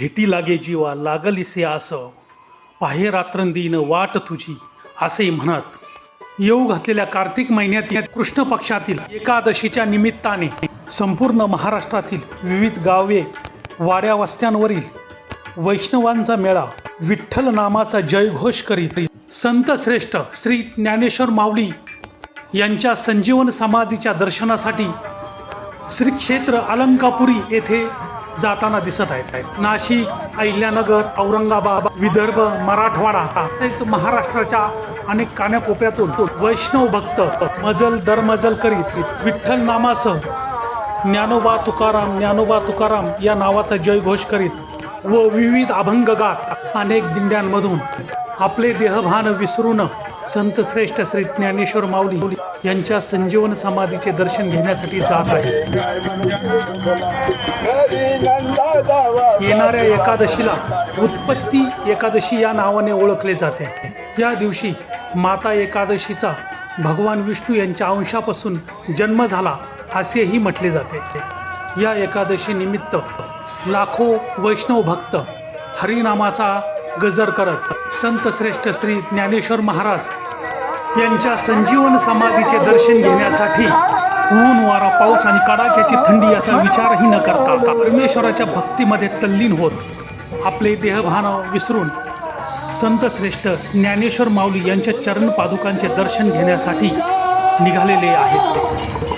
भेटी लागे जीवा लागलीसे आस. पाहे रात्रंदीन वाट तुझी असे म्हणत. येऊ घातलेल्या कार्तिक महिन्यात या कृष्ण पक्षातील एकादशीच्या निमित्ताने संपूर्ण महाराष्ट्रातील विविध गावे वाड्या वस्त्यांवरील वैष्णवांचा मेळा विठ्ठल नामाचा जयघोष करीत संत श्रेष्ठ श्री ज्ञानेश्वर माऊली यांच्या संजीवन समाधीच्या दर्शनासाठी श्री क्षेत्र अलंकापुरी येथे जाताना दिसत आहेत. नाशिक अहिल्यानगर औरंगाबाद विदर्भ मराठवाडा तसेच महाराष्ट्राच्या अनेक कानाकोपऱ्यातून वैष्णव भक्त मजल दरमजल करीत विठ्ठल नामासह ज्ञानोबा तुकाराम ज्ञानोबा तुकाराम या नावाचा जयघोष करीत व विविध अभंग गात अनेक दिंड्यांमधून आपले देहभान विसरून संत श्रेष्ठ श्री ज्ञानेश्वर माऊली यांच्या संजीवन समाधीचे दर्शन घेण्यासाठी जात आहे. येणाऱ्या एकादशीला उत्पत्ती एकादशी या नावाने ओळखले जाते. या दिवशी माता एकादशीचा भगवान विष्णू यांच्या अंशापासून जन्म झाला असेही म्हटले जाते. या एकादशी निमित्त लाखो वैष्णव भक्त हरिनामाचा गजर करत संत श्रेष्ठ श्री ज्ञानेश्वर महाराज यांच्या संजीवन समाधीचे दर्शन घेण्यासाठी ऊन वारा पाऊस आणि कडाक्याची थंडी याचा विचारही न करता परमेश्वराच्या भक्तीमध्ये तल्लीन होत आपले देहभान विसरून संत श्रेष्ठ ज्ञानेश्वर माऊली यांच्या चरण पादुकांचे दर्शन घेण्यासाठी निघालेले आहेत.